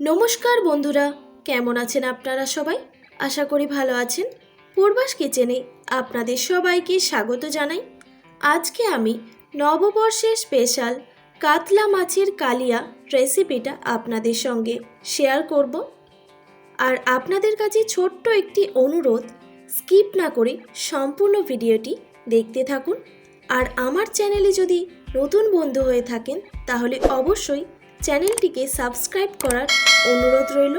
নমস্কার বন্ধুরা, কেমন আছেন আপনারা সবাই? আশা করি ভালো আছেন। পূর্বাস কিচেনে আপনাদের সবাইকে স্বাগত জানাই। আজকে আমি নববর্ষের স্পেশাল কাতলা মাছের কালিয়া রেসিপিটা আপনাদের সঙ্গে শেয়ার করব। আর আপনাদের কাছে ছোট্ট একটি অনুরোধ, স্কিপ না করে সম্পূর্ণ ভিডিওটি দেখতে থাকুন। আর আমার চ্যানেলে যদি নতুন বন্ধু হয়ে থাকেন, তাহলে অবশ্যই চ্যানেলটিকে সাবস্ক্রাইব করার অনুরোধ রইল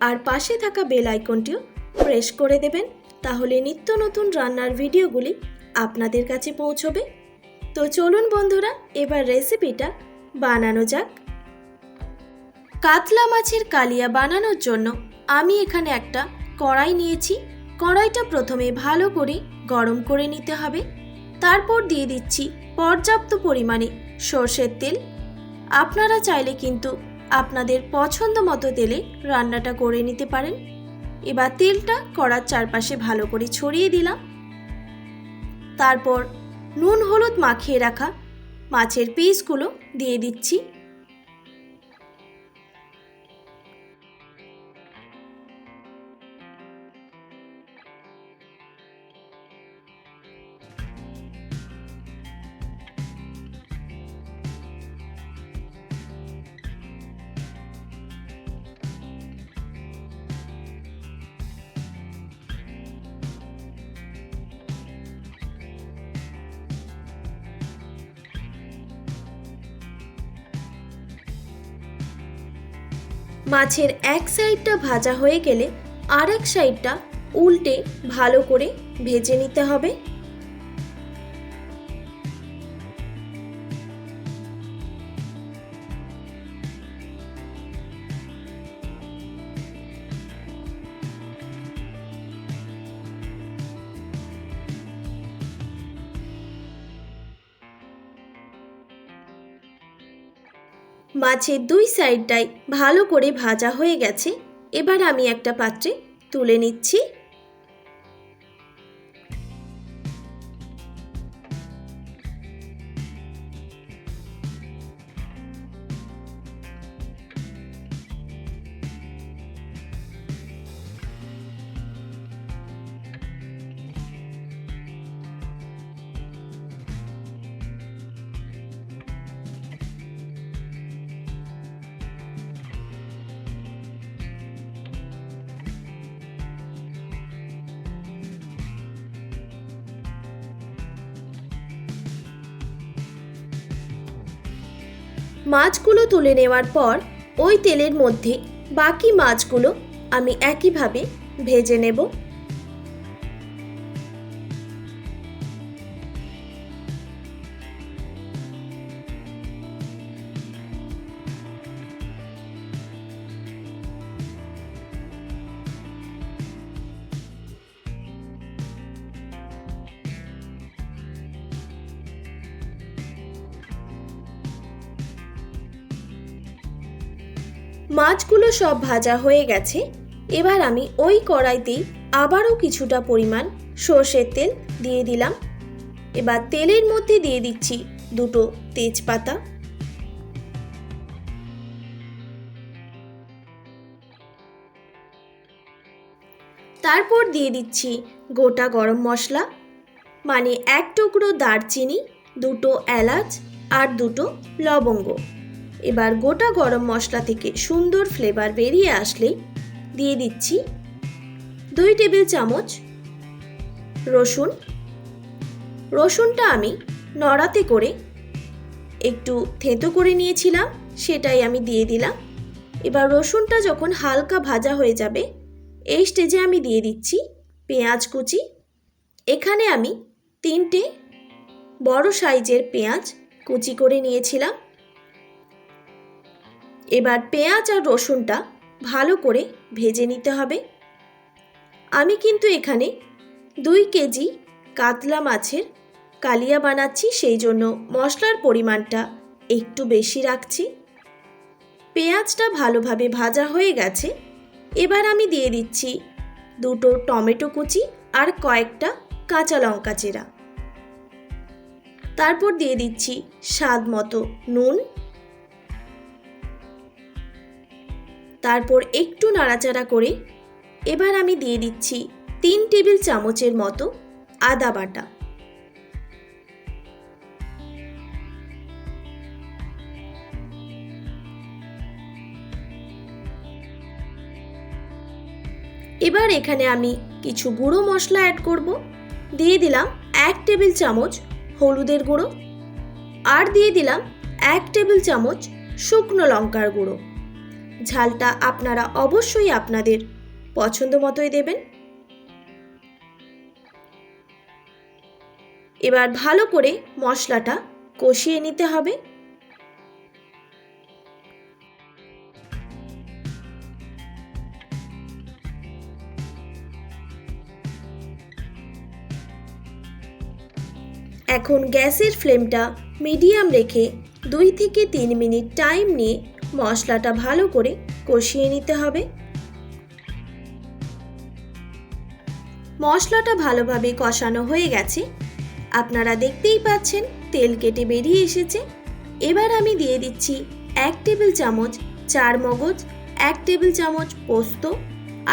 আর পাশে থাকা বেল আইকনটিও প্রেস করে দেবেন তাহলে নিত্য নতুন রান্নার ভিডিওগুলি আপনাদের কাছে পৌঁছবে। তো চলুন বন্ধুরা, এবার রেসিপিটা বানানো যাক। কাতলা মাছের কালিয়া বানানোর জন্য আমি এখানে একটা কড়াই নিয়েছি। কড়াইটা প্রথমে ভালো করে গরম করে নিতে হবে। তারপর দিয়ে দিচ্ছি পর্যাপ্ত পরিমাণে সর্ষের তেল আপনারা চাইলে কিন্তু আপনাদের পছন্দ মতো তেলে রান্নাটা করে নিতে পারেন। এবার তেলটা কড়ার চারপাশে ভালো করে ছড়িয়ে দিলাম। তারপর নুন হলুদ মাখিয়ে রাখা মাছের পিসগুলো দিয়ে দিচ্ছি। মাছের এক সাইডটা ভাজা হয়ে গেলে আর এক সাইডটা উল্টে ভালো করে ভেজে নিতে হবে। মাছের দুই সাইডটাই ভালো করে ভাজা হয়ে গেছে। এবার আমি একটা পাত্রে তুলে নিচ্ছি। মাছগুলো তুলে নেওয়ার পর ওই তেলের মধ্যে বাকি মাছগুলো আমি একইভাবে ভেজে নেব। মাছগুলো সব ভাজা হয়ে গেছে। এবার আমি ওই কড়াইতেই আবারও কিছুটা পরিমাণ সর্ষের তেল দিয়ে দিলাম। এবার তেলের মধ্যে দিয়ে দিচ্ছি দুটো তেজপাতা। তারপর দিয়ে দিচ্ছি গোটা গরম মশলা মানে এক টুকরো দারচিনি, দুটো এলাচ আর দুটো লবঙ্গ। এবার গোটা গরম মশলা থেকে সুন্দর ফ্লেভার বেরিয়ে আসলেই দিয়ে দিচ্ছি দুই টেবিল চামচ রসুন। রসুনটা আমি নড়াতে করে একটু থেঁতো করে নিয়েছিলাম, সেটাই আমি দিয়ে দিলাম। এবার রসুনটা যখন হালকা ভাজা হয়ে যাবে, এই স্টেজে আমি দিয়ে দিচ্ছি পেঁয়াজ কুচি। এখানে আমি তিনটে বড় সাইজের পেঁয়াজ কুচি করে নিয়েছিলাম। এবার পেঁয়াজ আর রসুনটা ভালো করে ভেজে নিতে হবে। আমি কিন্তু এখানে দুই কেজি কাতলা মাছের কালিয়া বানাচ্ছি, সেই জন্য মশলার পরিমাণটা একটু বেশি রাখছি। পেঁয়াজটা ভালোভাবে ভাজা হয়ে গেছে। এবার আমি দিয়ে দিচ্ছি দুটো টমেটো কুচি আর কয়েকটা কাঁচা লঙ্কা চেরা। তারপর দিয়ে দিচ্ছি স্বাদ মতো নুন। তারপর একটু নাড়াচাড়া করে এবার আমি দিয়ে দিচ্ছি তিন টেবিল চামচের মতো আদা বাটা। এবার এখানে আমি কিছু গুঁড়ো মশলা অ্যাড করব। দিয়ে দিলাম এক টেবিল চামচ হলুদের গুঁড়ো আর দিয়ে দিলাম এক টেবিল চামচ শুকনো লঙ্কার গুঁড়ো। ঝালটা আপনারা অবশ্যই আপনাদের পছন্দ মতোই দেবেন। এবার ভালো করে মশলাটা কষিয়ে নিতে হবে। এখন গ্যাসের ফ্লেমটা মিডিয়াম রেখে দুই থেকে তিন মিনিট টাইম নিয়ে মশলাটা ভালো করে কষিয়ে নিতে হবে। মশলাটা ভালোভাবে কষানো হয়ে গেছে। আপনারা দেখতেই পাচ্ছেন তেল কেটে বেরিয়ে এসেছে। এবার আমি দিয়ে দিচ্ছি এক টেবিল চামচ চার মগজ, এক টেবিল চামচ পোস্ত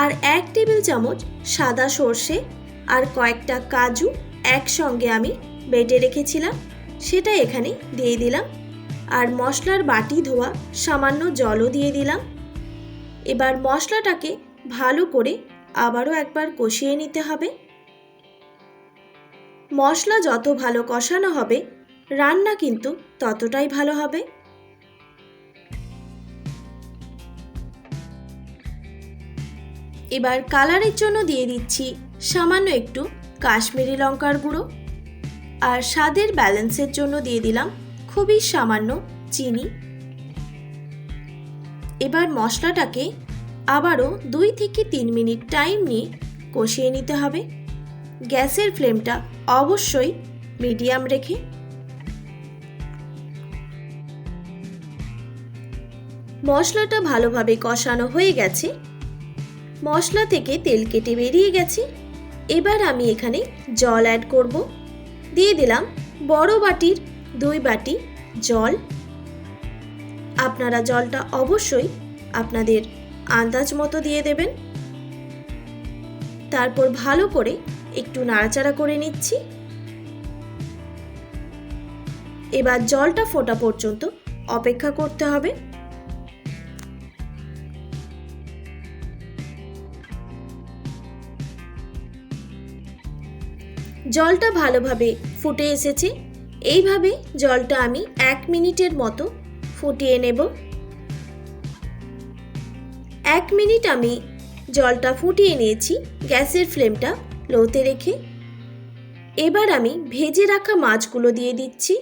আর এক টেবিল চামচ সাদা সর্ষে আর কয়েকটা কাজু একসঙ্গে আমি বেটে রেখেছিলাম। সেটা এখানে দিয়ে দিলাম। আর মশলার বাটি ধোয়া, সামান্য জলও দিয়ে দিলাম। এবার মশলাটাকে ভালো করে আবারও একবার কষিয়ে নিতে হবে। মশলা যত ভালো কষানো হবে, রান্না কিন্তু ততটাই ভালো হবে। এবার কালারের জন্য দিয়ে দিচ্ছি সামান্য একটু কাশ্মীরি লঙ্কার গুঁড়ো। আর স্বাদের ব্যালেন্সের জন্য দিয়ে দিলাম খুবই সামান্য চিনি। এবার মশলাটাকে আবারও দুই থেকে তিন মিনিট টাইম নিয়ে কষিয়ে নিতে হবে। গ্যাসের ফ্লেমটা অবশ্যই মিডিয়াম রেখে। মশলাটা ভালোভাবে কষানো হয়ে গেছে। মশলা থেকে তেল কেটে বেরিয়ে গেছে। এবার আমি এখানে জল অ্যাড করব। দিয়ে দিলাম বড় বাটির দুই বাটি জল। আপনারা জলটা অবশ্যই আপনাদের আন্দাজ মতো দিয়ে দেবেন। তারপর ভালো করে একটু নাড়াচাড়া করে নিচ্ছি। এবার জলটা ফোটা পর্যন্ত অপেক্ষা করতে হবে। জলটা ভালোভাবে ফুটে এসেছে। এইভাবে জলটা আমি এক মিনিটের মতো ফুটিয়ে নেব। এক মিনিট আমি জলটা ফুটিয়ে নিয়েছি গ্যাসের ফ্লেমটা লোতে রেখে। এবার আমি ভেজে রাখা মাছগুলো দিয়ে দিচ্ছি।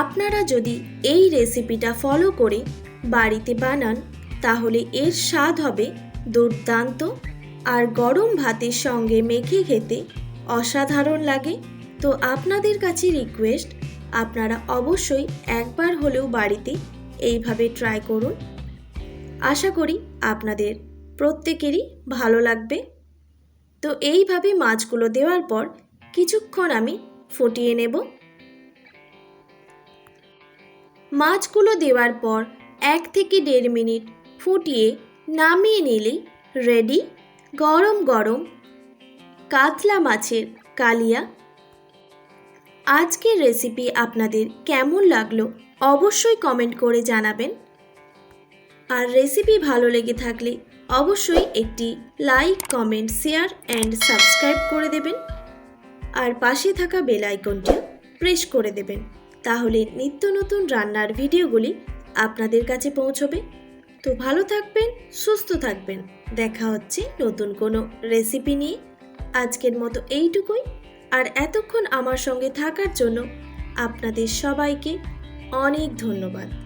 আপনারা যদি এই রেসিপিটা ফলো করে বাড়িতে বানান তাহলে এর স্বাদ হবে দুর্দান্ত আর গরম ভাতের সঙ্গে মেখে খেতে অসাধারণ লাগে। তো আপনাদের কাছে রিকোয়েস্ট আপনারা অবশ্যই একবার হলেও বাড়িতে এইভাবে ট্রাই করুন। আশা করি আপনাদের প্রত্যেকেরই ভালো লাগবে। তো এইভাবে মাছগুলো দেওয়ার পর কিছুক্ষণ আমি ফুটিয়ে নেব। মাছগুলো দেওয়ার পর এক থেকে দেড় মিনিট ফুটিয়ে নামিয়ে নিলেই রেডি গরম গরম কাতলা মাছের কালিয়া। আজকের রেসিপি আপনাদের কেমন লাগল অবশ্যই কমেন্ট করে জানাবেন। আর রেসিপি ভালো লেগে থাকলে অবশ্যই একটি like comment share and subscribe করে দেবেন। আর পাশে থাকা বেল আইকনটিও প্রেস করে দেবেন। তাহলে নিত্য নতুন রান্নার ভিডিওগুলি আপনাদের কাছে পৌঁছবে। তো ভালো থাকবেন, সুস্থ থাকবেন। দেখা হচ্ছে নতুন কোনো রেসিপি নিয়ে। আজকের মতো এইটুকুই। আর এতক্ষণ আমার সঙ্গে থাকার জন্য আপনাদের সবাইকে অনেক ধন্যবাদ।